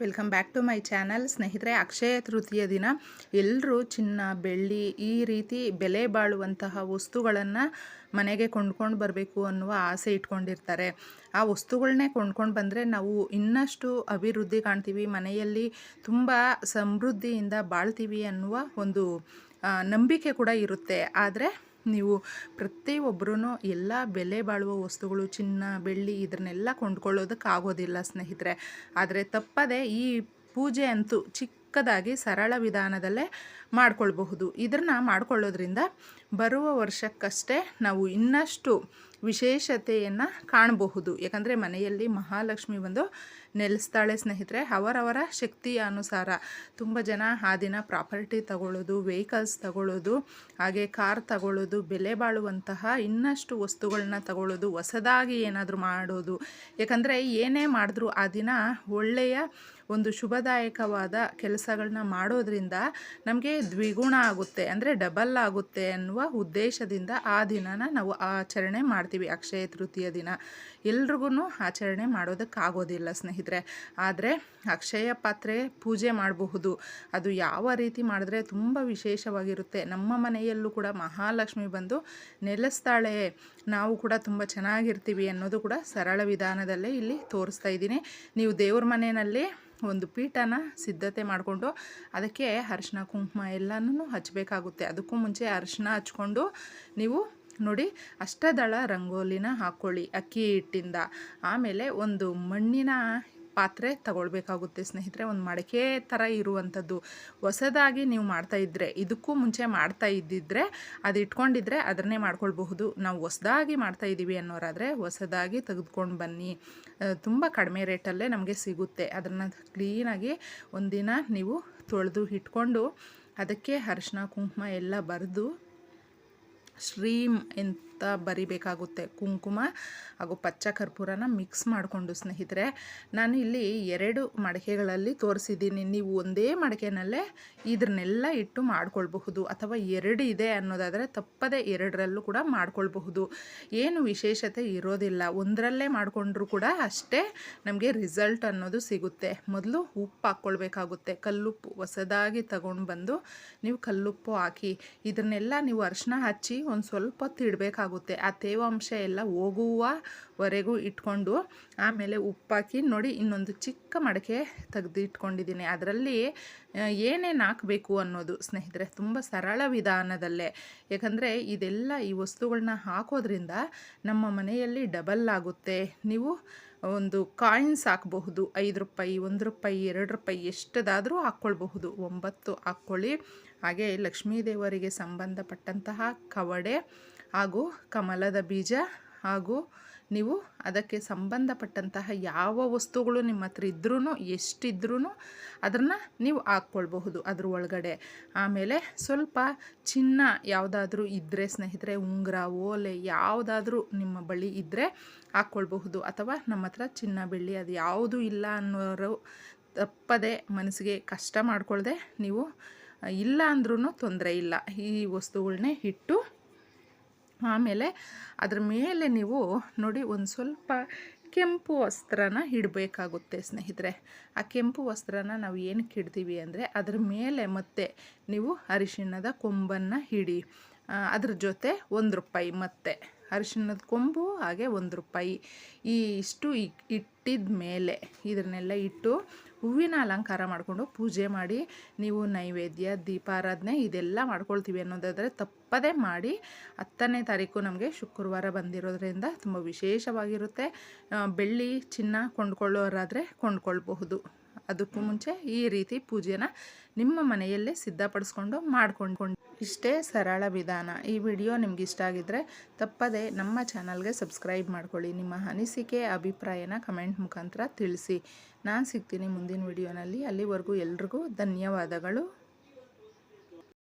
Welcome back to my channel. ಸ್ನೇಹಿತರೆ, ಅಕ್ಷಯ ತೃತೀಯ ದಿನ. ಎಲ್ಲರೂ ಚಿನ್ನ, ಬೆಳ್ಳಿ ಈ ರೀತಿ ಬೆಲೆ ಬಾಳುವಂತಹ ವಸ್ತುಗಳನ್ನು ಮನೆಗೆ ಕೊಂಡ್ಕೊಂಡು ಬರಬೇಕು ಅನ್ನುವ ಆಸೆ ಇಟ್ಕೊಂಡಿರ್ತಾರೆ. ಆ ವಸ್ತುಗಳನ್ನೇ ಕೊಂಡ್ಕೊಂಡು ಬಂದರೆ ನಾವು ಇನ್ನಷ್ಟು ಅಭಿವೃದ್ಧಿ ಕಾಣ್ತೀವಿ, ಮನೆಯಲ್ಲಿ ತುಂಬ ಸಮೃದ್ಧಿಯಿಂದ ಬಾಳ್ತೀವಿ ಅನ್ನುವ ಒಂದು ನಂಬಿಕೆ ಕೂಡ ಇರುತ್ತೆ. ಆದರೆ ನೀವು ಪ್ರತಿಯೊಬ್ಬರೂ ಎಲ್ಲ ಬೆಲೆ ಬಾಳುವ ವಸ್ತುಗಳು, ಚಿನ್ನ, ಬೆಳ್ಳಿ ಇದನ್ನೆಲ್ಲ ಕೊಂಡ್ಕೊಳ್ಳೋದಕ್ಕಾಗೋದಿಲ್ಲ ಸ್ನೇಹಿತರೆ. ಆದರೆ ತಪ್ಪದೆ ಈ ಪೂಜೆ ಅಂತೂ ಚಿಕ್ಕದಾಗಿ ಸರಳ ವಿಧಾನದಲ್ಲೇ ಮಾಡಿಕೊಳ್ಬಹುದು. ಇದನ್ನು ಮಾಡ್ಕೊಳ್ಳೋದ್ರಿಂದ ಬರುವ ವರ್ಷಕ್ಕಷ್ಟೇ ನಾವು ಇನ್ನಷ್ಟು ವಿಶೇಷತೆಯನ್ನು ಕಾಣಬಹುದು. ಯಾಕಂದರೆ ಮನೆಯಲ್ಲಿ ಮಹಾಲಕ್ಷ್ಮಿ ಬಂದು ನೆಲೆಸ್ತಾಳೆ ಸ್ನೇಹಿತರೆ, ಅವರವರ ಶಕ್ತಿಯ ಅನುಸಾರ ತುಂಬ ಜನ ಆ ದಿನ ಪ್ರಾಪರ್ಟಿ ತಗೊಳ್ಳೋದು ವೆಹಿಕಲ್ಸ್ ತಗೊಳ್ಳೋದು, ಹಾಗೆ ಕಾರ್ ತಗೊಳ್ಳೋದು, ಬೆಲೆ ಬಾಳುವಂತಹ ಇನ್ನಷ್ಟು ವಸ್ತುಗಳನ್ನ ತಗೊಳ್ಳೋದು, ಹೊಸದಾಗಿ ಏನಾದರೂ ಮಾಡೋದು. ಯಾಕಂದರೆ ಏನೇ ಮಾಡಿದ್ರೂ ಆ ದಿನ ಒಳ್ಳೆಯ ಒಂದು ಶುಭದಾಯಕವಾದ ಕೆಲಸಗಳನ್ನ ಮಾಡೋದ್ರಿಂದ ನಮಗೆ ದ್ವಿಗುಣ ಆಗುತ್ತೆ. ಅಂದರೆ ಡಬಲ್ ಆಗುತ್ತೆ ಅನ್ನುವ ಉದ್ದೇಶದಿಂದ ಆ ದಿನನ ನಾವು ಆಚರಣೆ ಮಾಡ್ತೀವಿ ಅಕ್ಷಯ ತೃತೀಯ ದಿನ. ಎಲ್ರಿಗೂ ಆಚರಣೆ ಮಾಡೋದಕ್ಕಾಗೋದಿಲ್ಲ ಸ್ನೇಹಿತರೆ. ಆದರೆ ಅಕ್ಷಯ ಪಾತ್ರೆ ಪೂಜೆ ಮಾಡಬಹುದು. ಅದು ಯಾವ ರೀತಿ ಮಾಡಿದ್ರೆ ತುಂಬ ವಿಶೇಷವಾಗಿರುತ್ತೆ. ನಮ್ಮ ಮನೆಯಲ್ಲೂ ಕೂಡ ಮಹಾಲಕ್ಷ್ಮಿ ಬಂದು ನೆಲೆಸ್ತಾಳೆ. ನಾವು ಕೂಡ ತುಂಬ ಚೆನ್ನಾಗಿರ್ತೀವಿ ಅನ್ನೋದು ಕೂಡ ಸರಳ ವಿಧಾನದಲ್ಲೇ ಇಲ್ಲಿ ತೋರಿಸ್ತಾ ಇದ್ದೀನಿ. ನೀವು ದೇವ್ರ ಮನೆಯಲ್ಲಿ ಒಂದು ಪೀಠನ ಸಿದ್ಧತೆ ಮಾಡಿಕೊಂಡು ಅದಕ್ಕೆ ಅರಿಶಿನ, ಕುಂಕುಮ ಎಲ್ಲನೂ ಹಚ್ಚಬೇಕಾಗುತ್ತೆ ಅದಕ್ಕೂ ಮುಂಚೆ ಅರಿಶಿನ ಹಚ್ಕೊಂಡು ನೀವು ನೋಡಿ ಅಷ್ಟದಳ ರಂಗೋಲಿನ ಹಾಕ್ಕೊಳ್ಳಿ ಅಕ್ಕಿ ಹಿಟ್ಟಿಂದ. ಆಮೇಲೆ ಒಂದು ಮಣ್ಣಿನ ಪಾತ್ರೆ ತಗೊಳ್ಬೇಕಾಗುತ್ತೆ ಸ್ನೇಹಿತರೆ. ಒಂದು ಮಡಕೆ ಥರ ಇರುವಂಥದ್ದು. ಹೊಸದಾಗಿ ನೀವು ಮಾಡ್ತಾ ಇದ್ದರೆ ಇದಕ್ಕೂ ಮುಂಚೆ ಮಾಡ್ತಾ ಇದ್ದಿದ್ರೆ, ಅದು ಇಟ್ಕೊಂಡಿದ್ರೆ ಅದನ್ನೇ ಮಾಡ್ಕೊಳ್ಬಹುದು. ನಾವು ಹೊಸದಾಗಿ ಮಾಡ್ತಾ ಇದ್ದೀವಿ ಅನ್ನೋರಾದರೆ ಹೊಸದಾಗಿ ತೆಗೆದುಕೊಂಡು ಬನ್ನಿ. ತುಂಬ ಕಡಿಮೆ ರೇಟಲ್ಲೇ ನಮಗೆ ಸಿಗುತ್ತೆ. ಅದನ್ನು ಕ್ಲೀನಾಗಿ ಒಂದಿನ ನೀವು ತೊಳೆದು ಇಟ್ಕೊಂಡು, ಅದಕ್ಕೆ ಅರಿಶಿನ, ಕುಂಕುಮ ಎಲ್ಲ ಬರೆದು, ಶ್ರೀಮ್ ಬರಿಬೇಕಾಗುತ್ತೆ. ಕುಂಕುಮ ಹಾಗೂ ಪಚ್ಚ ಕರ್ಪೂರನ ಮಿಕ್ಸ್ ಮಾಡಿಕೊಂಡು ಸ್ನೇಹಿತರೆ, ನಾನು ಇಲ್ಲಿ ಎರಡು ಮಡಕೆಗಳಲ್ಲಿ ತೋರಿಸಿದ್ದೀನಿ. ನೀವು ಒಂದೇ ಮಡಕೆನಲ್ಲೇ ಇದನ್ನೆಲ್ಲ ಇಟ್ಟು ಮಾಡ್ಕೊಳ್ಬಹುದು. ಅಥವಾ ಎರಡು ಇದೆ ಅನ್ನೋದಾದರೆ ತಪ್ಪದೆ ಎರಡರಲ್ಲೂ ಕೂಡ ಮಾಡ್ಕೊಳ್ಬಹುದು. ಏನು ವಿಶೇಷತೆ ಇರೋದಿಲ್ಲ. ಒಂದರಲ್ಲೇ ಮಾಡಿಕೊಂಡ್ರೂ ಕೂಡ ಅಷ್ಟೇ ನಮಗೆ ರಿಸಲ್ಟ್ ಅನ್ನೋದು ಸಿಗುತ್ತೆ. ಮೊದಲು ಉಪ್ಪು ಹಾಕ್ಕೊಳ್ಬೇಕಾಗುತ್ತೆ. ಕಲ್ಲುಪ್ಪು ಹೊಸದಾಗಿ ತಗೊಂಡು ಬಂದು ನೀವು ಕಲ್ಲುಪ್ಪು ಹಾಕಿ, ಇದನ್ನೆಲ್ಲ ನೀವು ಅರಿಶಿನ ಹಚ್ಚಿ ಒಂದು ಸ್ವಲ್ಪ ಹೊತ್ತು ಆ ತೇವಾಂಶ ಎಲ್ಲ ಹೋಗುವವರೆಗೂ ಇಟ್ಕೊಂಡು ಆಮೇಲೆ ಉಪ್ಪಾಕಿ ನೋಡಿ ಇನ್ನೊಂದು ಚಿಕ್ಕ ಮಡಕೆ ತೆಗೆದು ಇಟ್ಕೊಂಡಿದ್ದೀನಿ ಅದರಲ್ಲಿ ಏನೇನು ಹಾಕಬೇಕು ಅನ್ನೋದು ಸ್ನೇಹಿತರೆ, ತುಂಬ ಸರಳ ವಿಧಾನದಲ್ಲೇ. ಯಾಕಂದರೆ ಇದೆಲ್ಲ ಈ ವಸ್ತುಗಳನ್ನ ಹಾಕೋದ್ರಿಂದ ನಮ್ಮ ಮನೆಯಲ್ಲಿ ಡಬಲ್ ಆಗುತ್ತೆ. ನೀವು ಒಂದು ಕಾಯಿನ್ಸ್ ಹಾಕಬಹುದು, ಐದು ರೂಪಾಯಿ, ಒಂದು ರೂಪಾಯಿ, ಎರಡು ರೂಪಾಯಿ, ಎಷ್ಟದಾದರೂ ಹಾಕ್ಕೊಳ್ಬಹುದು. ಒಂಬತ್ತು ಹಾಕ್ಕೊಳ್ಳಿ. ಹಾಗೆ ಲಕ್ಷ್ಮೀ ದೇವರಿಗೆ ಸಂಬಂಧಪಟ್ಟಂತಹ ಕವಡೆ ಹಾಗೂ ಕಮಲದ ಬೀಜ ಹಾಗೂ ನೀವು ಅದಕ್ಕೆ ಸಂಬಂಧಪಟ್ಟಂತಹ ಯಾವ ವಸ್ತುಗಳು ನಿಮ್ಮ ಹತ್ರ ಇದ್ರೂ ಎಷ್ಟಿದ್ರೂ ಅದನ್ನು ನೀವು ಹಾಕ್ಕೊಳ್ಬಹುದು ಅದ್ರ ಒಳಗಡೆ. ಆಮೇಲೆ ಸ್ವಲ್ಪ ಚಿನ್ನ ಯಾವುದಾದ್ರೂ ಇದ್ದರೆ ಸ್ನೇಹಿತರೆ, ಉಂಗುರ, ಓಲೆ ಯಾವುದಾದ್ರೂ ನಿಮ್ಮ ಬಳಿ ಇದ್ದರೆ ಹಾಕ್ಕೊಳ್ಬಹುದು. ಅಥವಾ ನಮ್ಮ ಹತ್ರ ಚಿನ್ನ, ಬೆಳ್ಳಿ ಅದು ಯಾವುದೂ ಇಲ್ಲ ಅನ್ನೋರು ತಪ್ಪದೆ ಮನಸ್ಸಿಗೆ ಕಷ್ಟ ಮಾಡಿಕೊಳ್ಳದೆ ನೀವು ಇಲ್ಲ ಅಂದ್ರೂ ತೊಂದರೆ ಇಲ್ಲ. ಈ ವಸ್ತುಗಳನ್ನೇ ಇಟ್ಟು ಆಮೇಲೆ ಅದ್ರ ಮೇಲೆ ನೀವು ನೋಡಿ ಒಂದು ಸ್ವಲ್ಪ ಕೆಂಪು ವಸ್ತ್ರನ ಇಡಬೇಕಾಗುತ್ತೆ ಸ್ನೇಹಿತರೆ. ಆ ಕೆಂಪು ವಸ್ತ್ರನ ನಾವು ಏನಕ್ಕೆ ಇಡ್ತೀವಿ ಅಂದರೆ ಅದ್ರ ಮೇಲೆ ಮತ್ತೆ ನೀವು ಅರಿಶಿಣದ ಕೊಂಬನ್ನು ಹಿಡಿ ಅದ್ರ ಜೊತೆ ಒಂದು ರೂಪಾಯಿ ಮತ್ತೆ ಅರಿಶಿಣದ ಕೊಂಬು, ಹಾಗೆ ಒಂದು ರೂಪಾಯಿ. ಈ ಇಷ್ಟು ಇಟ್ಟಿದ ಮೇಲೆ ಇದನ್ನೆಲ್ಲ ಇಟ್ಟು ಹೂವಿನ ಅಲಂಕಾರ ಮಾಡಿಕೊಂಡು ಪೂಜೆ ಮಾಡಿ, ನೀವು ನೈವೇದ್ಯ, ದೀಪಾರಾಧನೆ ಇದೆಲ್ಲ ಮಾಡ್ಕೊಳ್ತೀವಿ ಅನ್ನೋದಾದರೆ ತಪ್ಪದೇ ಮಾಡಿ ಹತ್ತನೇ ತಾರೀಕು ನಮಗೆ ಶುಕ್ರವಾರ ಬಂದಿರೋದ್ರಿಂದ ತುಂಬ ವಿಶೇಷವಾಗಿರುತ್ತೆ. ಬೆಳ್ಳಿ ಚಿನ್ನ ಕೊಂಡ್ಕೊಳ್ಳೋರಾದರೆ ಕೊಂಡ್ಕೊಳ್ಬಹುದು. ಅದಕ್ಕೂ ಮುಂಚೆ ಈ ರೀತಿ ಪೂಜೆನ ನಿಮ್ಮ ಮನೆಯಲ್ಲೇ ಸಿದ್ಧಪಡಿಸ್ಕೊಂಡು ಮಾಡ್ಕೊಂಡು ಇಷ್ಟೇ ಸರಳ ವಿಧಾನ. ಈ ವಿಡಿಯೋ ನಿಮ್ಗೆ ಇಷ್ಟ ಆಗಿದ್ರೆ ತಪ್ಪದೆ ನಮ್ಮ ಚಾನಲ್ಗೆ ಸಬ್ಸ್ಕ್ರೈಬ್ ಮಾಡ್ಕೊಳ್ಳಿ. ನಿಮ್ಮ ಅನಿಸಿಕೆ, ಅಭಿಪ್ರಾಯನ ಕಮೆಂಟ್ ಮುಖಾಂತರ ತಿಳಿಸಿ. ನಾನು ಸಿಗ್ತೀನಿ ಮುಂದಿನ ವಿಡಿಯೋನಲ್ಲಿ. ಅಲ್ಲಿವರೆಗೂ ಎಲ್ರಿಗೂ ಧನ್ಯವಾದಗಳು.